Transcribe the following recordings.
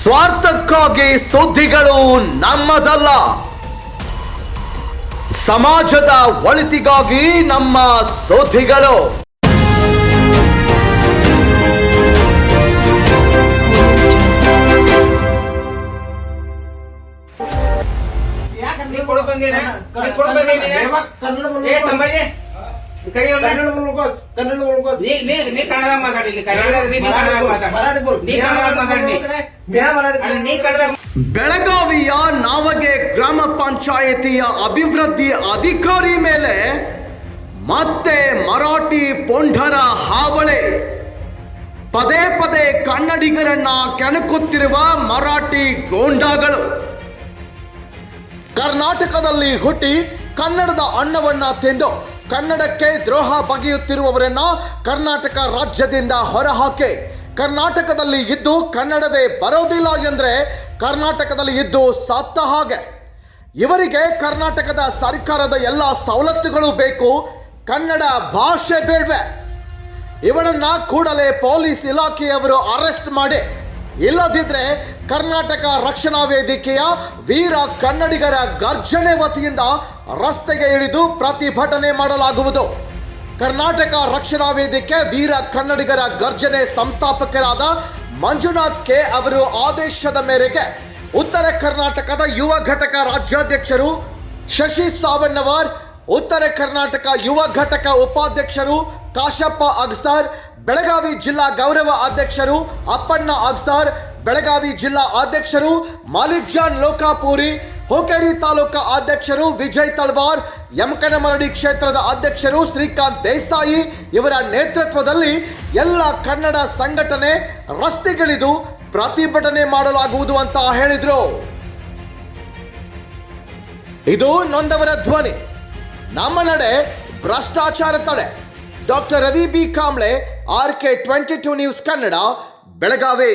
ಸ್ವಾರ್ಥಕ್ಕಾಗಿ ಸುದ್ದಿಗಳು ನಮ್ಮದಲ್ಲ. ಸಮಾಜದ ಒಳಿತಿಗಾಗಿ ನಮ್ಮ ಸುದ್ದಿಗಳು. ನೀ ಬೆಳಗಾವಿಯ ನಾವಗೆ ಗ್ರಾಮ ಪಂಚಾಯತಿಯ ಅಭಿವೃದ್ಧಿ ಅಧಿಕಾರಿ ಮೇಲೆ ಮತ್ತೆ ಮರಾಠಿ ಪೊಂಡರ ಹಾವಳಿ. ಪದೇ ಪದೇ ಕನ್ನಡಿಗರನ್ನ ಕೆಣಕುತ್ತಿರುವ ಮರಾಠಿ ಗೋಂಡಾಗಳು. ಕರ್ನಾಟಕದಲ್ಲಿ ಹುಟ್ಟಿ ಕನ್ನಡದ ಅನ್ನವನ್ನ ತಿಂದು. ಕನ್ನಡಕ್ಕೆ ದ್ರೋಹ ಬಗೆಯುತ್ತಿರುವವರನ್ನ ಕರ್ನಾಟಕ ರಾಜ್ಯದಿಂದ ಹೊರಹಾಕಿ. ಕರ್ನಾಟಕದಲ್ಲಿ ಇದ್ದು ಕನ್ನಡವೇ ಬರೋದಿಲ್ಲ ಎಂದರೆ ಕರ್ನಾಟಕದಲ್ಲಿ ಇದ್ದು ಸತ್ತ ಹಾಗೆ. ಇವರಿಗೆ ಕರ್ನಾಟಕದ ಸರ್ಕಾರದ ಎಲ್ಲ ಸವಲತ್ತುಗಳು ಬೇಕು. ಕನ್ನಡ ಭಾಷೆ ಬೇಡವೆ. ಇವರನ್ನ ಕೂಡಲೇ ಪೊಲೀಸ್ ಇಲಾಖೆಯವರು ಅರೆಸ್ಟ್ ಮಾಡಿ. ಇಲ್ಲದಿದ್ರೆ ಕರ್ನಾಟಕ ರಕ್ಷಣಾ ವೇದಿಕೆಯ ವೀರ ಕನ್ನಡಿಗರ ಗರ್ಜನೆ ವತಿಯಿಂದ ರಸ್ತೆಗೆ ಇಳಿದು ಪ್ರತಿಭಟನೆ ಮಾಡಲಾಗುವುದು. ಕರ್ನಾಟಕ ರಕ್ಷಣಾ ವೇದಿಕೆ ವೀರ ಕನ್ನಡಿಗರ ಗರ್ಜನೆ ಸಂಸ್ಥಾಪಕರಾದ ಮಂಜುನಾಥ್ ಕೆ ಅವರು ಆದೇಶದ ಮೇರೆಗೆ ಉತ್ತರ ಕರ್ನಾಟಕದ ಯುವ ಘಟಕ ರಾಜ್ಯಾಧ್ಯಕ್ಷರು ಶಶಿ ಸಾವಣ್ಣವರ್ ಉತ್ತರ ಕರ್ನಾಟಕ ಯುವ ಘಟಕ ಉಪಾಧ್ಯಕ್ಷರು ಕಾಶಪ್ಪ ಅಗ್ಸಾರ್, ಬೆಳಗಾವಿ ಜಿಲ್ಲಾ ಗೌರವ ಅಧ್ಯಕ್ಷರು ಅಪ್ಪಣ್ಣ ಅಗ್ಸಾರ್, ಬೆಳಗಾವಿ ಜಿಲ್ಲಾ ಅಧ್ಯಕ್ಷರು ಮಾಲಿಕ್ ಜಾನ್ ಲೋಕಾಪುರಿ ಹೋಕೇರಿ ತಾಲೂಕಾ ಅಧ್ಯಕ್ಷರು ವಿಜಯ್ ತಳ್ವಾರ್ ಯಮಕನಮರಡಿ ಕ್ಷೇತ್ರದ ಅಧ್ಯಕ್ಷರು ಶ್ರೀಕಾಂತ್ ದೇಸಾಯಿ ಇವರ ನೇತೃತ್ವದಲ್ಲಿ ಎಲ್ಲ ಕನ್ನಡ ಸಂಘಟನೆ ರಸ್ತೆಗಳಿದು ಪ್ರತಿಭಟನೆ ಮಾಡಲಾಗುವುದು ಅಂತ ಹೇಳಿದರು. ಇದು ನೊಂದವರ ಧ್ವನಿ. ನಮ್ಮ ನಡೆ ಭ್ರಷ್ಟಾಚಾರ ತಡೆ. Doctor Ravi B. Kamble R K twenty two news Kannada, Belagavi.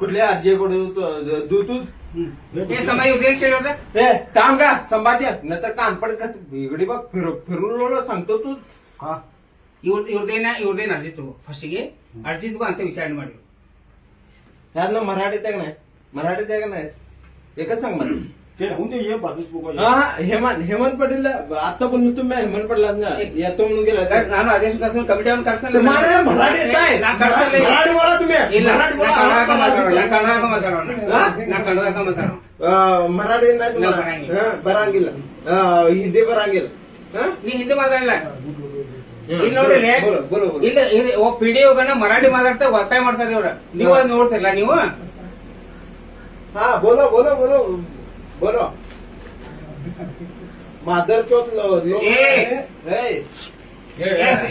कुठल्या अर्जे कोड तू तू ಏ ಸಮಯ ಉದಯ ಕೇಳೋದ हे थांब का संभाजी नंतर कान पडत का इकडे बघ फिर फिरून सांगतो तू हा ಇವ್ರ ಇವ್ರದೇನ ಇವ್ರದೇನ ಅರ್ಜಿ ತಗೋ ಫಸ್ಟಿಗೆ ಅರ್ಜಿ ತಗೋ ಅಂತ ವಿಚಾರಣೆ ಮಾಡಿ यातनं मराठीत आहे का नाही मराठीत आहे का नाही एकच सांग मला ते होऊन दे ये बाजूच बघा हा हेमंत हेमंत पटेल आता बोललो तुम्ही हेमंत पटेलांना येतो म्हणून गेला ನಾನು ಆದೇಶ ಕರ್ಸಲ್ ಕಮಿಟಿ ಅವ್ನು ಕರ್ಸಲ್ಲ तुम्हाला मराठी येत आहे ನಾ ಕರ್ಸಲ್ಲ मराठी बोला तुम्ही ಇಲ್ಲ मराठी ನಾ ಕನ್ನಡದಾಗ ಮಾತಾಡೋಣ ನಾ बोला ಕನ್ನಡದಾಗ ಮಾತಾಡೋಣ ಹಾ? ನಾ ಕನ್ನಡದಾಗ ಮಾತಾಡೋಣ अं, मराठी नाही तुम्हाला बरांगील. हा, बरांगील अं, हिंदी बरांगील हा? ನೀ ಹಿಂದಿ ಮಾತಾಡಲ್ಲ ಇಲ್ಲಿ ನೋಡಿಲಿ बोलो बोलो बोलो. ಇಲ್ಲ ಇಲ್ಲಿ ಒಬ್ಬ ಪಿ ಡಿ ಮರಾಠಿ ಮಾತಾಡ್ತಾ ಒತ್ತಾಯ ಮಾಡ್ತಾರೆ ಇವ್ರ ನೀವು ಅದ್ ನೋಡ್ತಿಲ್ಲ ನೀವು हा बोलो बोलो बोलो बोलो मादर चौथ लोक ए. हे.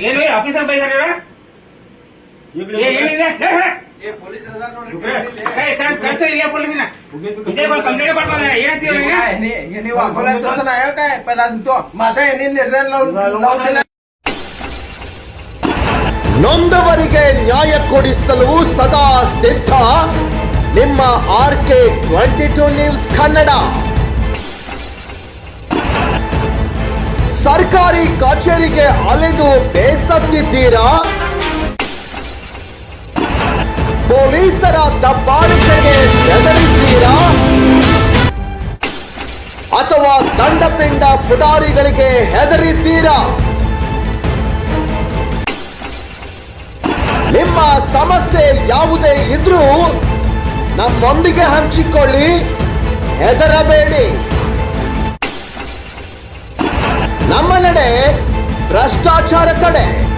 ಏನು ಆಫೀಸರ್ ಬೈದಾರ ಇವ್ರ? ಏ, ಏನಿದೆ ಏ, ಏ. ಏ, ಕರ್- ಕರ್ಸ್ತಾರೆ ಇಲ್ಲ ಪೊಲೀಸಿನ ಇದೇ ಕಂಪ್ಲೇಂಟ್ ಮಾಡ್ತಾರೆ ಏನಂತೀವಿ हे काय, हे- हे वापरला तसं नाही हो काय पहिला तो माझा यांनी निर्णय लावून लावून दिला ನೊಂದವರಿಗೆ ನ್ಯಾಯ ಕೊಡಿಸಲು ಸದಾ ಸಿದ್ಧ ನಿಮ್ಮ R K twenty two news Kannada. ಸರ್ಕಾರಿ ಕಚೇರಿಗೆ ಅಲೆದು ಬೇಸತ್ತಿದ್ದೀರಾ? ಪೊಲೀಸರ ದಬ್ಬಾಳಿಕೆಗೆ ಹೆದರಿದ್ದೀರಾ ಅಥವಾ ದಂಡಪಿಂಡ ಪುಡಾರಿಗಳಿಗೆ ಹೆದರಿದ್ದೀರಾ? ನಿಮ್ಮ ಸಮಸ್ಯೆ ಯಾವುದೇ ಇದ್ರೂ ನಮ್ಮೊಂದಿಗೆ ಹಂಚಿಕೊಳ್ಳಿ. ಹೆದರಬೇಡಿ. ನಮ್ಮ ನಡೆ ಭ್ರಷ್ಟಾಚಾರ ತಡೆ.